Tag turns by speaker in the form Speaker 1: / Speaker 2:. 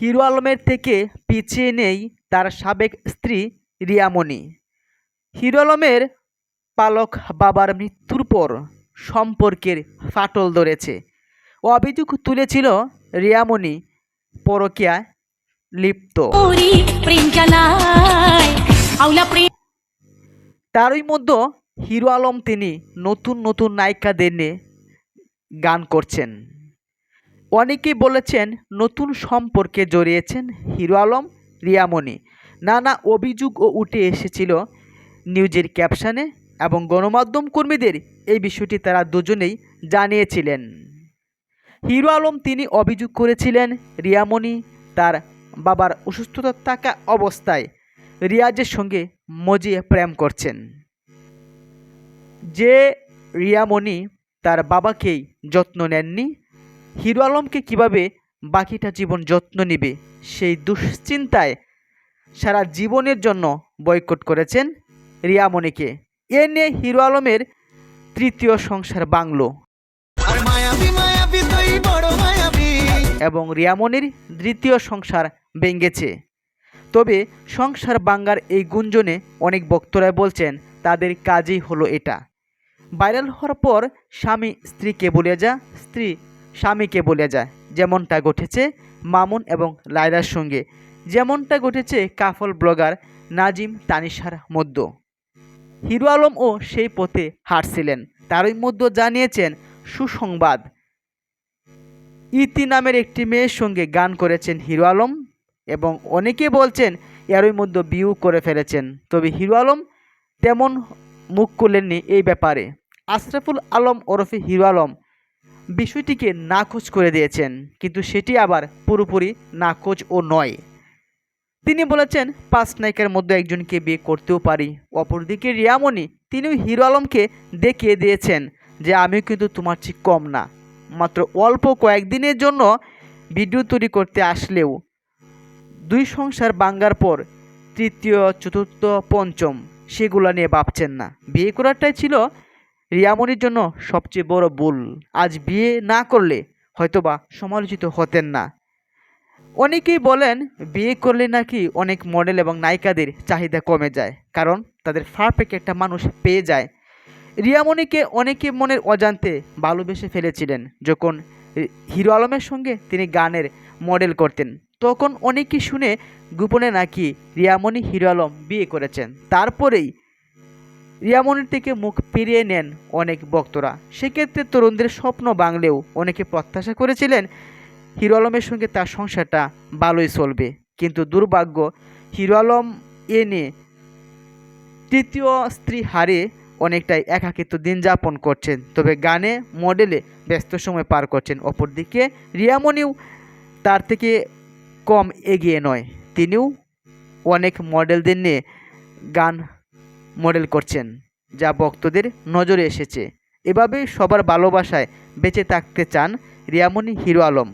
Speaker 1: Hero আলমের থেকে পিছিয়ে নেই তার সাবেক স্ত্রী রিয়ামণি। হিরো আলমের পালক বাবার মৃত্যুর পর সম্পর্কের ফাটল ধরেছে। অভিযোগ তুলেছিল রিয়ামণি পরকিয়ায় লিপ্ত। তারই মধ্যে হিরো আলম তিনি নতুন নতুন নায়িকাদের নিয়ে গান করছেন। অনেকেই বলেছেন, নতুন সম্পর্কে জড়িয়েছেন হিরো আলম, রিয়ামণি। নানা অভিযোগও উঠে এসেছিল নিউজের ক্যাপশানে এবং গণমাধ্যম কর্মীদের এই বিষয়টি তারা দুজনেই জানিয়েছিলেন। হিরো আলম তিনি অভিযোগ করেছিলেন, রিয়ামণি তার বাবার অসুস্থতা থাকা অবস্থায় রিয়াজের সঙ্গে মজিয়ে প্রেম করছেন। যে রিয়ামণি তার বাবাকেই যত্ন নেননি হিরো আলমকে কীভাবে বাকিটা জীবন যত্ন নিবে সেই দুশ্চিন্তায় সারা জীবনের জন্য বয়কট করেছেন রিয়ামণিকে এ নিয়ে হিরো আলমের তৃতীয় সংসার বাংলো। এবং রিয়ামণির দ্বিতীয় সংসার ভেঙেছে। তবে সংসার বাঙ্গার এই গুঞ্জনে অনেক বক্তরা বলছেন তাদের কাজই হলো এটা। ভাইরাল হওয়ার পর স্বামী স্ত্রীকে বলে যা স্ত্রী স্বামীকে বলে যায়, যেমনটা ঘটেছে মামুন এবং লায়লার সঙ্গে, যেমনটা ঘটেছে কাফল ব্লগার নাজিম তানিশার মধ্য। হিরো আলমও সেই পথে হাঁটছিলেন। তারই মধ্যে জানিয়েছেন, সুসংবাদ। ইতি নামের একটি মেয়ের সঙ্গে গান করেছেন হিরো আলম এবং অনেকে বলছেন, এরই মধ্যে বিউ করে ফেলেছেন। তবে হিরো আলম তেমন মুখ খুলেননি এই ব্যাপারে। আশরাফুল আলম ওরফে হিরো আলম বিষয়টিকে নাকচ করে দিয়েছেন, কিন্তু সেটি আবার পুরোপুরি নাকচ ও নয়। তিনি বলেছেন, পাঁচ নায়িকার মধ্যে একজনকে বিয়ে করতেও পারি, অপরদিকে রিয়ামণি, তিনিও হিরো আলমকে দেখিয়ে দিয়েছেন যে আমিও কিন্তু তোমার চেয়ে কম না। মাত্র অল্প কয়েকদিনের জন্য ভিডিও তৈরি করতে আসলেও দুই সংসার বাঙ্গার পর তৃতীয়, চতুর্থ, পঞ্চম, সেগুলো নিয়ে ভাবছেন না। বিয়ে করাটাই ছিল রিয়ামনির জন্য সবচেয়ে বড় ভুল। আজ বিয়ে না করলে হয়তোবা সমালোচিত হতেন না। অনেকেই বলেন, বিয়ে করলে নাকি অনেক মডেল এবং নায়িকাদের চাহিদা কমে যায়, কারণ তাদের পারফেক্ট একটা মানুষ পেয়ে যায়। রিয়ামণিকে অনেকে মনের অজান্তে ভালোবেসে ফেলেছিলেন। যখন হিরো আলমের সঙ্গে তিনি গানের মডেল করতেন, তখন অনেকে শুনে গোপনে নাকি রিয়ামণি হিরো আলম বিয়ে করেছেন। তারপরেই রিয়ামণির থেকে মুখ ফিরিয়ে নেন অনেক ভক্তরা। সেক্ষেত্রে তরুণদের স্বপ্ন বাংলেও অনেকে প্রত্যাশা করেছিলেন হিরো আলমের সঙ্গে তার সংসারটা ভালোই চলবে। কিন্তু দুর্ভাগ্য, হিরো আলম এ নিয়ে তৃতীয় স্ত্রী হারে অনেকটাই একাকিত্ব দিন যাপন করছেন। তবে গানে, মডেলে ব্যস্ত সময় পার করছেন। অপরদিকে রিয়ামণিও তার থেকে কম এগিয়ে নয়। তিনিও অনেক মডেলদের নিয়ে গান মডেল করছেন, যা ভক্তদের নজরে এসেছে। এভাবেই সবার ভালোবাসায় বেঁচে থাকতে চান রিয়ামণি হিরো আলম।